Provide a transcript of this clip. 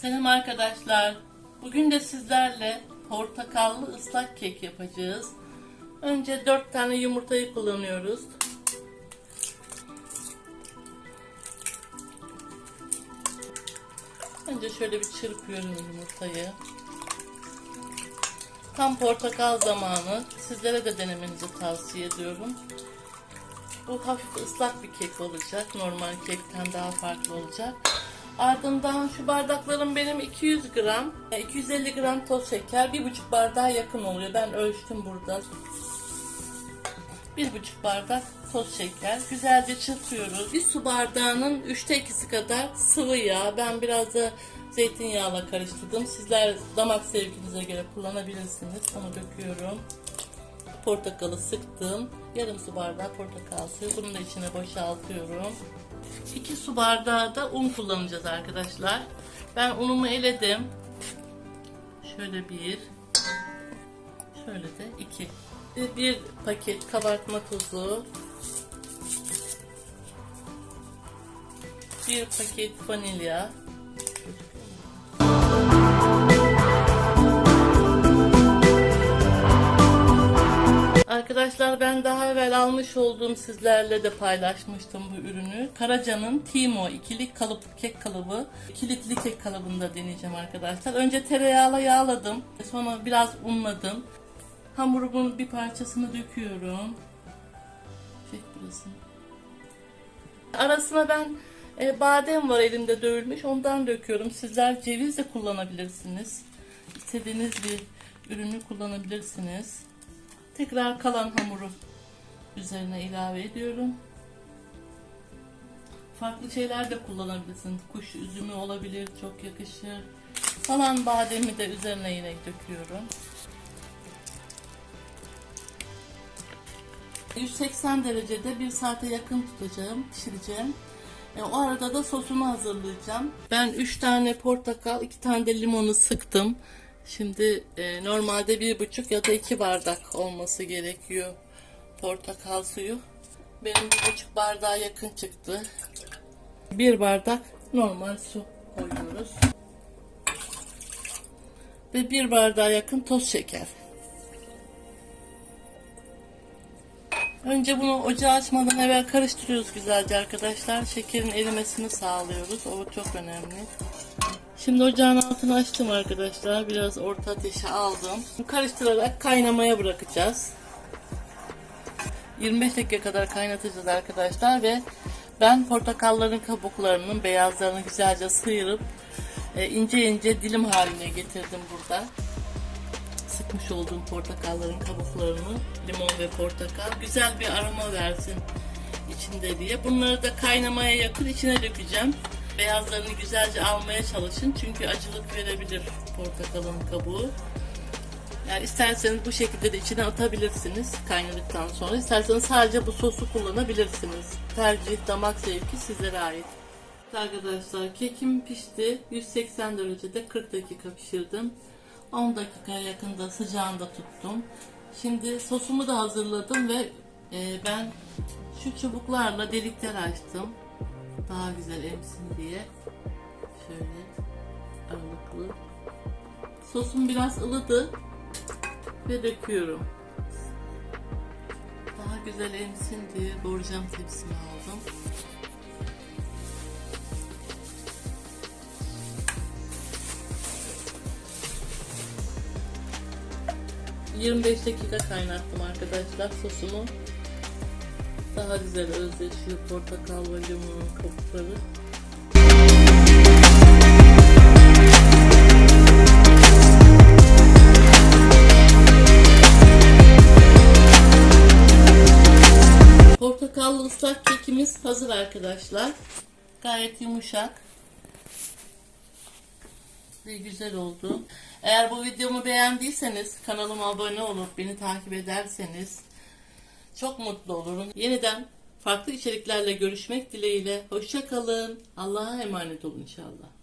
Selam arkadaşlar. Bugün de sizlerle portakallı ıslak kek yapacağız. Önce 4 tane yumurtayı kullanıyoruz. Önce şöyle bir çırpıyorum yumurtayı. Tam portakal zamanı. Sizlere de denemenizi tavsiye ediyorum. Bu hafif ıslak bir kek olacak. Normal kekten daha farklı olacak. Ardından şu bardaklarım benim 200 gram, e, 250 gram toz şeker, bir buçuk bardağa yakın oluyor. Ben ölçtüm burada. Bir buçuk bardak toz şeker. Güzelce çırpıyoruz. Bir su bardağının üçte ikisi kadar sıvı yağ. Ben biraz da zeytinyağla karıştırdım. Sizler damak zevkinize göre kullanabilirsiniz. Onu döküyorum. Portakalı sıktım. Yarım su bardağı portakal suyu. Bunu da içine boşaltıyorum. 2 su bardağı da un kullanacağız arkadaşlar. Ben unumu eledim. Şöyle bir. Şöyle de iki. Bir, bir paket kabartma tozu. Bir paket vanilya. Arkadaşlar ben daha evvel almış olduğum sizlerle de paylaşmıştım bu ürünü. Karaca'nın Timo ikili kalıp kek kalıbı. Kilitli kek kalıbında deneyeceğim arkadaşlar. Önce tereyağla yağladım. Sonra biraz unladım. Hamurumun bir parçasını döküyorum. Çek burasını. Arasına ben e, badem var elimde dövülmüş. Ondan döküyorum. Sizler ceviz de kullanabilirsiniz. İstediğiniz bir ürünü kullanabilirsiniz. Tekrar kalan hamuru üzerine ilave ediyorum. Farklı şeyler de kullanabilirsiniz. Kuş üzümü olabilir, çok yakışır. Kalan bademi de üzerine yine döküyorum. 180 derecede bir saate yakın tutacağım, pişireceğim. E, o arada da sosunu hazırlayacağım. Ben 3 tane portakal, 2 tane de limonu sıktım. Şimdi e, normalde bir buçuk ya da iki bardak olması gerekiyor portakal suyu. Benim bir buçuk bardağa yakın çıktı. Bir bardak normal su koyuyoruz. Ve bir bardağa yakın toz şeker. Önce bunu ocağı açmadan evvel karıştırıyoruz güzelce arkadaşlar. Şekerin erimesini sağlıyoruz. O çok önemli. Şimdi ocağın altını açtım arkadaşlar. Biraz orta ateşe aldım. Karıştırarak kaynamaya bırakacağız. 25 dakika kadar kaynatacağız arkadaşlar ve ben portakalların kabuklarının beyazlarını güzelce sıyırıp e, ince ince dilim haline getirdim burada. Sıkmış olduğum portakalların kabuklarını limon ve portakal güzel bir aroma versin içinde diye. Bunları da kaynamaya yakın içine dökeceğim. Beyazlarını güzelce almaya çalışın çünkü acılık verebilir portakalın kabuğu. Yani isterseniz bu şekilde de içine atabilirsiniz kaynadıktan sonra. İsterseniz sadece bu sosu kullanabilirsiniz. Tercih, damak zevki sizlere ait. Arkadaşlar kekim pişti. 180 derecede 40 dakika pişirdim. 10 dakikaya yakında sıcağında tuttum. Şimdi sosumu da hazırladım ve e, ben şu çubuklarla delikler açtım. Daha güzel emsin diye. Şöyle aralıklı. Sosum biraz ılıdı ve döküyorum. Daha güzel emsin diye borcam tepsimi aldım. ...25 dakika kaynattım arkadaşlar sosumu. Daha güzel özleşiyor portakal ve limonun kabukları. Portakallı ıslak kekimiz hazır arkadaşlar. Gayet yumuşak. Ve güzel oldu. Eğer bu videomu beğendiyseniz kanalıma abone olup beni takip ederseniz çok mutlu olurum. Yeniden farklı içeriklerle görüşmek dileğiyle. Hoşça kalın. Allah'a emanet olun inşallah.